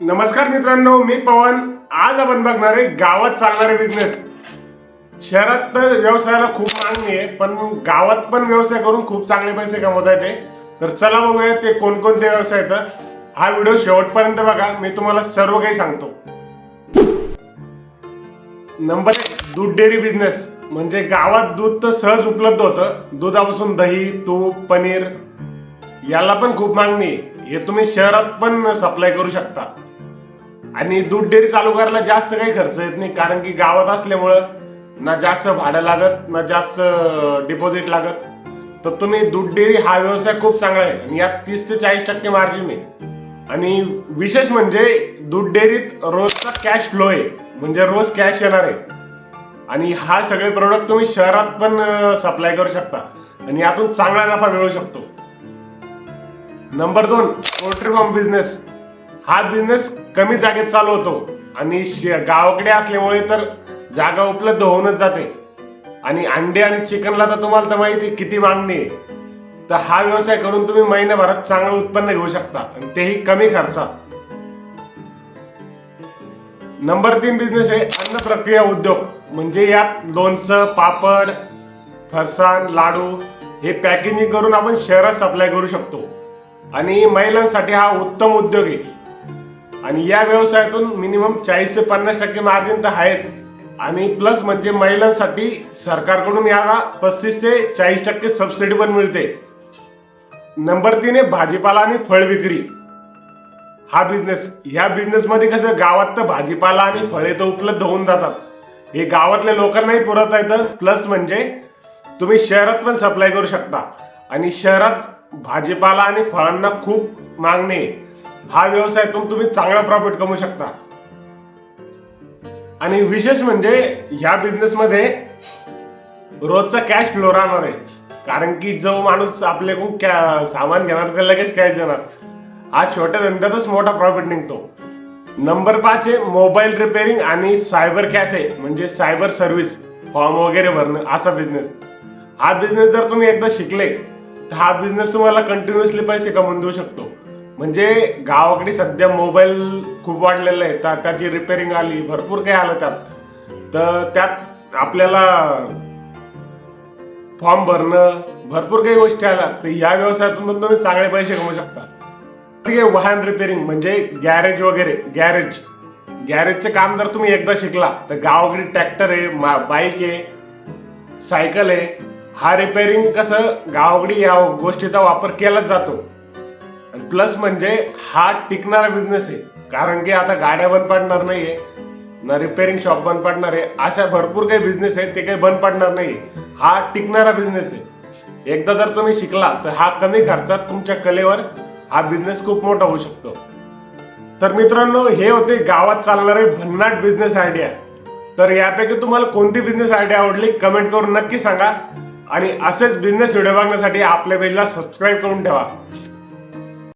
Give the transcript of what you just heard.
नमस्कार मित्रांनो मी पवन. आज आपण बघणार आहे गावात चालणारे बिझनेस शहरात तर व्यवसायाला खूप मागणी आहे पण गावात पण व्यवसाय करून खूप चांगले पैसे कमवता येते. तर चला बघूया ते कोणकोणते व्यवसाय आहेत. हा व्हिडिओ शेवटपर्यंत बघा मी तुम्हाला सर्व काही सांगतो. नंबर एक दूध डेअरी बिझनेस म्हणजे गावात दूध तर सहज उपलब्ध होतं. दुधापासून दही तूप पनीर याला पण खूप मागणी आहे. हे तुम्ही शहरात पण सप्लाय करू शकता. आणि दूध डेअरी चालू करायला जास्त काही खर्च येत नाही कारण की गावात असल्यामुळं ना जास्त भाडं लागत ना जास्त डिपॉझिट लागत. तर तुम्ही दूध डेअरी हा व्यवसाय खूप चांगला आहे आणि यात तीस ते चाळीस टक्के मार्जिन आहे. आणि विशेष म्हणजे दूध डेअरीत रोजचा कॅश फ्लो आहे म्हणजे रोज कॅश येणार आहे. आणि हा सगळे प्रोडक्ट तुम्ही शहरात पण सप्लाय करू शकता. आणि यातून चांगला नफा मिळू शकतो. नंबर दोन पोल्ट्री फार्म बिझनेस हा बिझनेस कमी जागेत चालू होतो. आणि श- गावाकडे असल्यामुळे तर जागा उपलब्ध होऊनच जाते. आणि अंडे आणि चिकनला तर तुम्हाला तर माहिती आहे किती मागणी आहे. तर हा व्यवसाय करून तुम्ही महिन्याभरात चांगलं उत्पन्न घेऊ शकता. आणि तेही कमी खर्चात. नंबर तीन बिझनेस आहे अन्न प्रक्रिया उद्योग. म्हणजे यात लोणचं पापड फरसाण लाडू हे पॅकेजिंग करून आपण शहरात सप्लाय करू शकतो. आणि महिलांसाठी हा उत्तम उद्योग आहे. आणि या व्यवसायातून मिनिमम चाळीस ते पन्नास टक्के मार्जिन तर आहेच. आणि प्लस म्हणजे महिलांसाठी सरकारकडून याला पस्तीस ते चाळीस टक्के सबसिडी पण मिळते. नंबर तीन आहे भाजीपाला आणि फळ विक्री. हा बिझनेस ह्या बिझनेसमध्ये कसं गावात तर भाजीपाला आणि फळे तर उपलब्ध होऊन जातात. हे गावातल्या लोकांनाही पुरवता येतं. प्लस म्हणजे तुम्ही शहरात पण सप्लाय करू शकता. आणि शहरात भाजीपाला आणि फळांना खूप मागणी आहे. हा व्यवसायातून तुम्ही चांगला प्रॉफिट कमवू शकता. आणि विशेष म्हणजे ह्या बिझनेसमध्ये रोजचा कॅश फ्लो राहणार आहे. कारण की जो माणूस आपल्याकडून कॅ- सामान घेणार ते लगेच कॅश देणार. हा छोट्या धंद्यातच मोठा प्रॉफिट निघतो. नंबर पाच आहे मोबाईल रिपेअरिंग आणि सायबर कॅफे म्हणजे सायबर सर्व्हिस फॉर्म वगैरे भरणं असा बिझनेस हा बिझनेस जर तुम्ही एकदा शिकले तर हा बिझनेस तुम्हाला कंटिन्युअसली पैसे कमवून देऊ शकतो. म्हणजे गावाकडे सध्या मोबाईल खूप वाढलेला आहे. तर त्याची रिपेअरिंग आली भरपूर काही आलं त्यात. तर त्यात आपल्याला फॉर्म भरणं भरपूर काही गोष्टी आल्या. तर या व्यवसायातून तुम्ही चांगले पैसे कमवू शकता. ठीक आहे वाहन रिपेअरिंग म्हणजे गॅरेज वगैरे गॅरेज गॅरेजचं काम जर तुम्ही एकदा शिकला तर गावाकडे ट्रॅक्टर आहे बाईक आहे सायकल आहे. हा रिपेअरिंग कसं गावाकडे या गोष्टीचा वापर केलाच जातो. आणि प्लस म्हणजे हा टिकणारा बिझनेस आहे. कारण की आता गाड्या बंद पडणार नाहीये ना रिपेअरिंग शॉप बंद पडणार आहे अशा भरपूर काही बिझनेस आहेत ते काही बंद पडणार नाही हा टिकणारा बिझनेस आहे. एकदा जर तुम्ही शिकला तर हा कमी खर्चात तुमच्या कलेवर हा बिझनेस खूप मोठा होऊ शकतो. तर मित्रांनो हे होते गावात चालणारे भन्नाट बिझनेस आयडिया तर यापैकी तुम्हाला कोणती बिझनेस आयडिया आवडली कमेंट करून नक्की सांगा. आणि असेच बिझनेस व्हिडिओ बघण्यासाठी आपल्या पेजला सबस्क्राईब करून ठेवा.